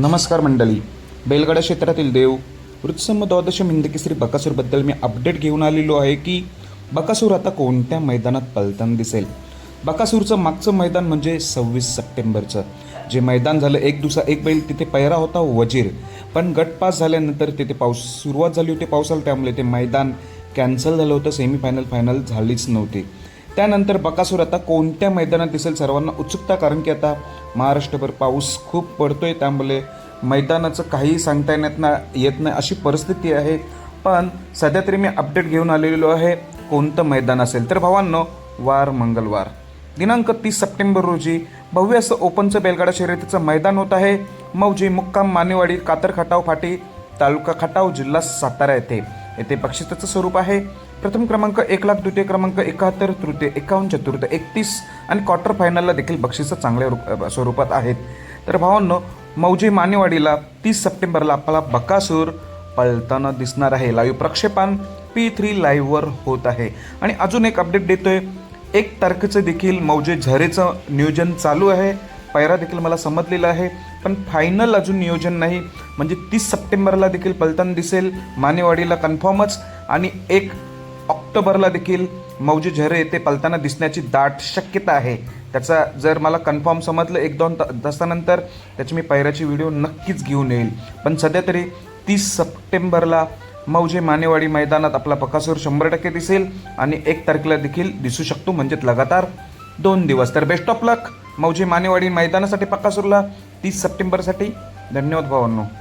नमस्कार मंडळी. बैलगाडा क्षेत्रातील देव वृत्सम द्वादश हिंदकेसरी बकासूरबद्दल मी अपडेट घेऊन आलेलो आहे की बकासूर आता कोणत्या मैदानात पलताना दिसेल? बकासूरचं मागचं मैदान म्हणजे सव्वीस सप्टेंबरचं. जे मैदान झालं एक दिवसा एक बैल तिथे पैरा होता वजीर. पण गट पास झाल्यानंतर तिथे पाऊस सुरुवात झाली होती पावसाला. त्यामुळे ते मैदान कॅन्सल झालं होतं सेमीफायनल फायनल झालीच नव्हती. त्यानंतर बकासूर आता कोणत्या मैदानात दिसेल सर्वांना उत्सुकता? कारण की आता महाराष्ट्रभर पाऊस खूप पडतोय त्यामुळे मैदानाचं काहीही सांगता येण्यात ना येत नाही अशी परिस्थिती आहे. पण सध्या तरी मी अपडेट घेऊन आलेलो आहे कोणतं मैदान असेल? तर भावांनो वार मंगळवार. दिनांक तीस सप्टेंबर रोजी भव्य असं ओपनचं बेलगाडा शर्यतीचं मैदान होत आहे. मौजी मुक्काम मानेवाडी कातर खटाव फाटी तालुका खटाव जिल्हा सातारा येथे. येथे बक्षिसाचं स्वरूप आहे. प्रथम क्रमांक एक लाख द्वितीय क्रमांक एकाहत्तर तृतीय एकावन्न चतुर्थ एकतीस आणि क्वार्टर फायनलला देखील बक्षिसं चांगल्या रूप- स्वरूपात आहेत. तर भावांनो मौजे मानेवाडीला तीस सप्टेंबरला आपला बकासूर पळताना दिसणार आहे. लाईव्ह प्रक्षेपण पी थ्री लाईव्हवर होत आहे. आणि अजून एक अपडेट देतोय. एक तारखेचं देखील मौजे झरेचं नियोजन चालू आहे. पायरा देखील मला समजलेला आहे. पण फायनल अजून नियोजन नाही. म्हणजे तीस सप्टेंबरला देखील पलताना दिसेल मानेवाडीला कन्फर्मच आणि एक ऑक्टोबरला देखील मौजे झरे येथे पलताना दिसण्याची दाट शक्यता आहे. त्याचा जर मला कन्फर्म समजलं एक दोन तासानंतर त्याची मी पैराची व्हिडिओ नक्कीच घेऊन येईल. पण सध्या तरी तीस सप्टेंबरला मौजे मानेवाडी मैदानात आपला पकासूर शंभर टक्के दिसेल आणि एक तारखेला देखील दिसू शकतो म्हणजेच लगातार दोन दिवस. तर बेस्ट ऑफ लक मौजे मानेवाडी मैदानासाठी पक्कासूरला तीस सप्टेंबरसाठी. धन्यवाद भावांनो.